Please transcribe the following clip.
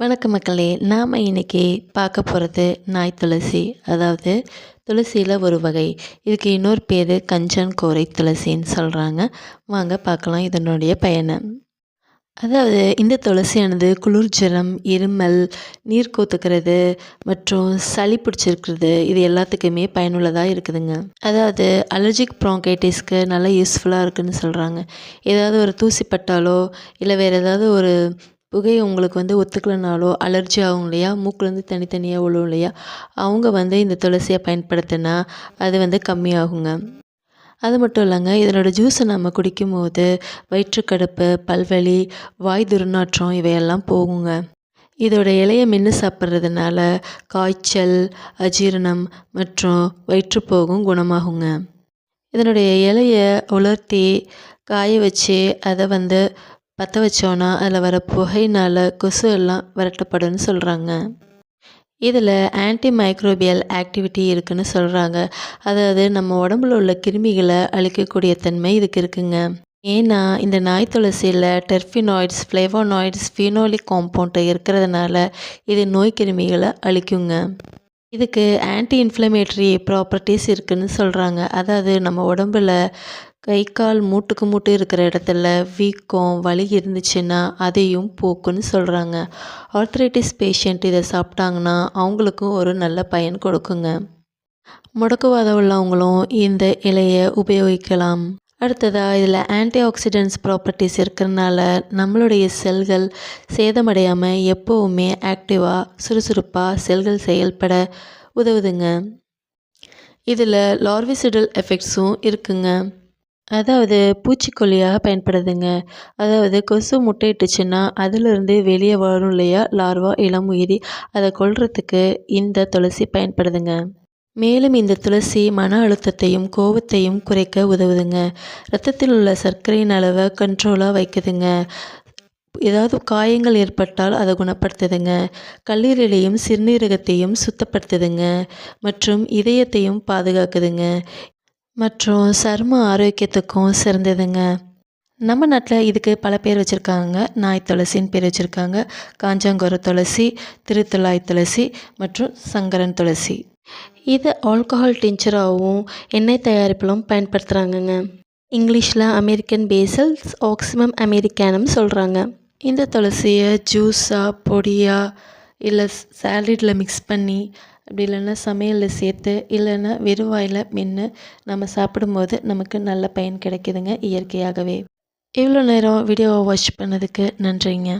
வணக்க மக்களே நாம் இன்றைக்கி பார்க்க போகிறது நாய் துளசி அதாவது துளசியில் ஒரு வகை. இதுக்கு இன்னொரு பேர் கஞ்சன் கோரை துளசின்னு சொல்கிறாங்க வாங்க பார்க்கலாம் இதனுடைய பயனை அதாவது இந்த துளசியானது குளிர் ஜரம் இருமல் நீர் கோத்துக்கிறது மற்றும் சளி பிடிச்சிருக்கிறது இது எல்லாத்துக்குமே பயனுள்ளதாக இருக்குதுங்க. அதாவது அலர்ஜிக் ப்ராங்கைட்டிஸ்க்கு நல்லா யூஸ்ஃபுல்லாக இருக்குதுன்னு சொல்கிறாங்க ஏதாவது ஒரு தூசி பட்டாலோ இல்லை வேறு ஏதாவது ஒரு புகை உங்களுக்கு வந்து ஒத்துக்கலைனாலோ அலர்ஜி ஆகும் இல்லையா? மூக்குலேருந்து தனித்தனியாக விழும் இல்லையா? அவங்க வந்து இந்த துளசியை பயன்படுத்தினா அது வந்து கம்மியாகுங்க. அது மட்டும் இல்லைங்க இதனோட ஜூஸை நம்ம குடிக்கும்போது வயிற்றுக்கடுப்பு பல்வலி வாய் துர்நாற்றம் இவையெல்லாம் போகுங்க. இதோட இலையை மென்று சாப்பிட்றதுனால காய்ச்சல் அஜீரணம் மற்றும் வயிற்றுப்போகும் குணமாகுங்க. இதனுடைய இலையை உலர்த்தி காய வச்சு அதை வந்து பற்ற வச்சோன்னா அதில் வர புகையினால் கொசு எல்லாம் விரட்டப்படும்னு சொல்கிறாங்க இதில் ஆன்டி மைக்ரோபியல் ஆக்டிவிட்டி இருக்குதுன்னு சொல்கிறாங்க அதாவது நம்ம உடம்புல உள்ள கிருமிகளை அழிக்கக்கூடிய தன்மை இதுக்கு இருக்குங்க. ஏன்னா இந்த நாய் துளசியில் டெர்ஃபினாய்ட்ஸ் ஃப்ளேவோனாய்ட்ஸ் ஃபினோலிக் காம்பவுண்ட் இருக்கிறதுனால இது நோய் கிருமிகளை அழிக்குங்க. இதுக்கு ஆன்டி இன்ஃப்ளமேட்ரி ப்ராப்பர்ட்டிஸ் இருக்குதுன்னு சொல்கிறாங்க அதாவது நம்ம உடம்புல கை கால் மூட்டுக்கு மூட்டு இருக்கிற இடத்துல வீக்கம் வலி இருந்துச்சுன்னா அதையும் போக்குன்னு சொல்கிறாங்க ஆர்த்ரைட்டிஸ் பேஷண்ட் இதை சாப்பிட்டாங்கன்னா அவங்களுக்கும் ஒரு நல்ல பயன் கொடுக்குங்க. முடக்குவாதம் உள்ளவங்களும் இந்த இலையை உபயோகிக்கலாம். அடுத்ததாக இதில் ஆன்டி ஆக்சிடென்ட்ஸ் ப்ராப்பர்ட்டிஸ் இருக்கிறனால நம்மளுடைய செல்கள் சேதமடையாமல் எப்போவுமே ஆக்டிவாக சுறுசுறுப்பாக செல்கள் செயல்பட உதவுதுங்க. இதில் லார்விசிடல் எஃபெக்ட்ஸும் இருக்குங்க. அதாவது பூச்சிக்கொல்லியாக பயன்படுதுங்க. அதாவது கொசு முட்டையிட்டுச்சுன்னா அதிலிருந்து வெளியே வரும் இல்லையா? லார்வா இளம் உயிரி அதை கொல்றதுக்கு இந்த துளசி பயன்படுதுங்க. மேலும் இந்த துளசி மன அழுத்தத்தையும் கோபத்தையும் குறைக்க உதவுதுங்க. ரத்தத்தில் உள்ள சர்க்கரையின் அளவை கண்ட்ரோலாக வைக்குதுங்க. ஏதாவது காயங்கள் ஏற்பட்டால் அதை குணப்படுத்துதுங்க. கல்லீரலையும் சிறுநீரகத்தையும் சுத்தப்படுத்துதுங்க. மற்றும் இதயத்தையும் பாதுகாக்குதுங்க. மற்றும் சரும ஆரோக்கியத்துக்கும் சிறந்ததுங்க. நம்ம நாட்டில் இதுக்கு பல பேர் வச்சுருக்காங்க. நாய் துளசின்னு பேர் வச்சுருக்காங்க. காஞ்சாங்கோர துளசி திருத்துளாய் துளசி மற்றும் சங்கரன் துளசி. இது ஆல்கஹால் டிஞ்சராகவும் எண்ணெய் தயாரிப்பிலும் பயன்படுத்துகிறாங்கங்க இங்கிலீஷில் அமெரிக்கன் பேசல்ஸ் ஆக்சிமம் அமெரிக்கானம் சொல்கிறாங்க இந்த துளசியை ஜூஸாக பொடியாக இல்லை சாலடில் மிக்ஸ் பண்ணி அப்படி இல்லைன்னா சமையலில் சேர்த்து இல்லைன்னா வெறும் வாயில் மென்று நம்ம சாப்பிடும்போது நமக்கு நல்ல பயன் கிடைக்குதுங்க இயற்கையாகவே. இவ்வளோ நேரம் வீடியோவை வாட்ச் பண்ணதுக்கு நன்றிங்க.